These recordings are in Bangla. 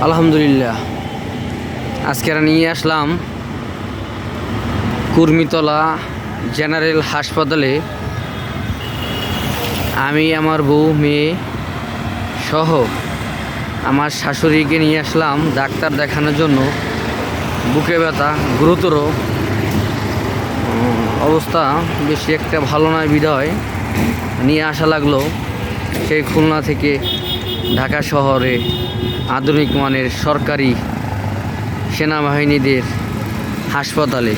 আলহামদুলিল্লাহ। আজকে নিয়ে আসলাম কুর্মিতলা জেনারেল হাসপাতালে। আমি, আমার বউ, মেয়ে সহ আমার শাশুড়িকে নিয়ে আসলাম ডাক্তার দেখানোর জন্য। বুকে ব্যথা, গুরুতর। অবস্থা বেশি একটা ভালো নয় বিধায় নিয়ে আসা লাগল সেই খুলনা থেকে। ঢাকা শহরে আধুনিক মানের সরকারি সেনাবাহিনীদের হাসপাতালে।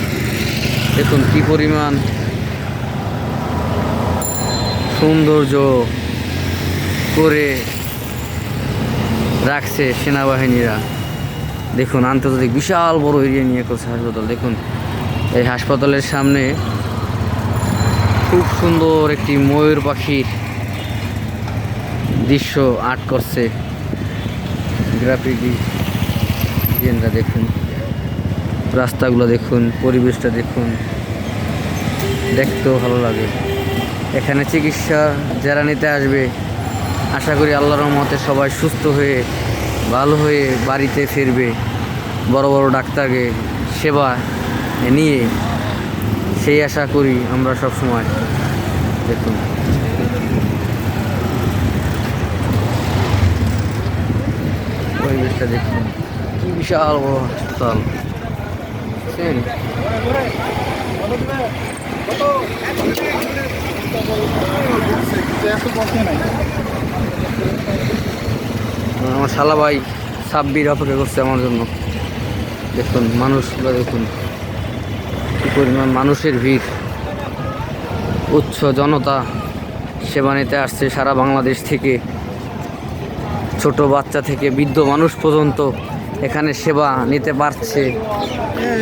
দেখুন কি পরিমাণ সৌন্দর্য করে রাখছে সেনাবাহিনীরা। দেখুন, আন্তর্জাতিক বিশাল বড় এরিয়া নিয়ে করছে হাসপাতাল। দেখুন, এই হাসপাতালের সামনে খুব সুন্দর একটি ময়ূর পাখির দৃশ্য আর্ট করছে। গ্রাফিক দেখুন, রাস্তাগুলো দেখুন, পরিবেশটা দেখুন, দেখতেও ভালো লাগে। এখানে চিকিৎসা যারা নিতে আসবে, আশা করি আল্লাহর রহমতে সবাই সুস্থ হয়ে, ভালো হয়ে বাড়িতে ফিরবে। বড় বড় ডাক্তারকে সেবা নিয়ে, সেই আশা করি আমরা সব সময় দেখুন। পরিবেশটা দেখুন। কি বিশাল বড় হাসপাতাল? আমার শালা ভাই সাব্বির অপেক্ষা করছে আমার জন্য। দেখুন, মানুষগুলো দেখুন। কি পরিমাণ মানুষের ভিড়। উচ্চ জনতা সেবা নিতে আসছে সারা বাংলাদেশ থেকে। ছোট বাচ্চা থেকে বৃদ্ধ মানুষ পর্যন্ত এখানে সেবা নিতে পারছে।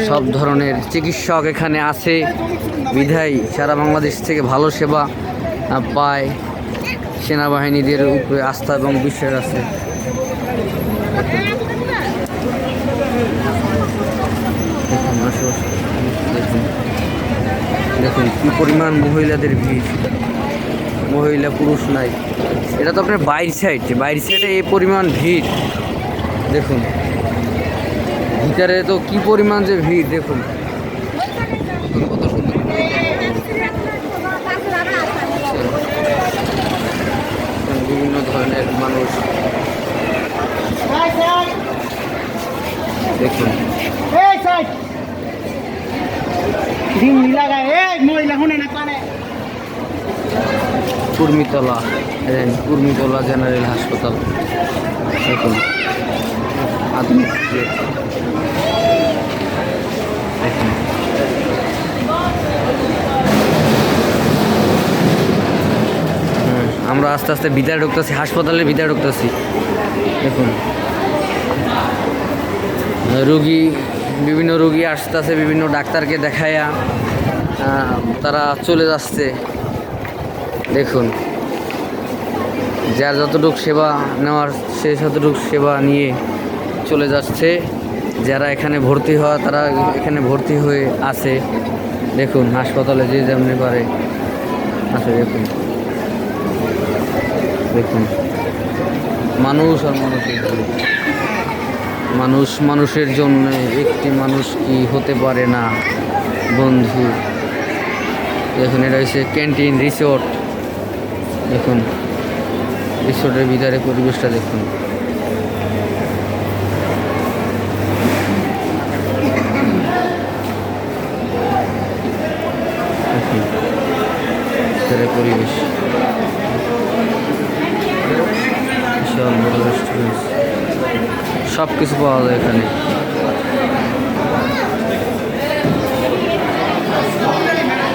সব ধরনের চিকিৎসক এখানে আছে। বিধায় সারা বাংলাদেশ থেকে ভালো সেবা পায়। সেনাবাহিনীদের উপরে আস্থা এবং বিশ্বাস আছে। দেখুন, কি পরিমাণ মহিলাদের ভিড়। মহিলা পুরুষ নাই। এটা তো আপনার বাইর সাইড বাইর সাইডে এই পরিমাণ ভিড়। দেখুন। ভিতরে তো কি পরিমাণ যে ভিড়, দেখুন। কত সুন্দর বিভিন্ন ধরনের মানুষ। দেখুন। ডিম লাগায় এই মহিলা শুনে না কানে কুর্মিতলা দেখেন কুর্মিতলা জেনারেল হাসপাতাল। দেখুন। আধুনিক দেখুন। আমরা আস্তে আস্তে ভিতরে ঢুকতেছি, হাসপাতালের ভিতরে ঢুকতেছি। দেখুন। রুগী, বিভিন্ন রুগী আসতেছে, বিভিন্ন ডাক্তারকে দেখায়া তারা চলে যাচ্ছে। দেখুন যার যতটুকু সেবা নেওয়ার, সে ততটুকু সেবা নিয়ে চলে যাচ্ছে। যারা এখানে ভর্তি হওয়া, তারা এখানে ভর্তি হয়ে আছে। দেখুন, হাসপাতালে যে যেমনি পারে আছে, দেখুন। দেখুন, মানুষ আর মানুষের। মানুষ মানুষের জন্য, একটি মানুষ কি হতে পারে না, বন্ধু? দেখুন, এটা হচ্ছে ক্যান্টিন, রিসোর্ট। দেখুন রিসোর্টের ভিতরে পরিবেশটা দেখুন। ভিতরে পরিবেশ। সব কিছু পাওয়া যায় এখানে।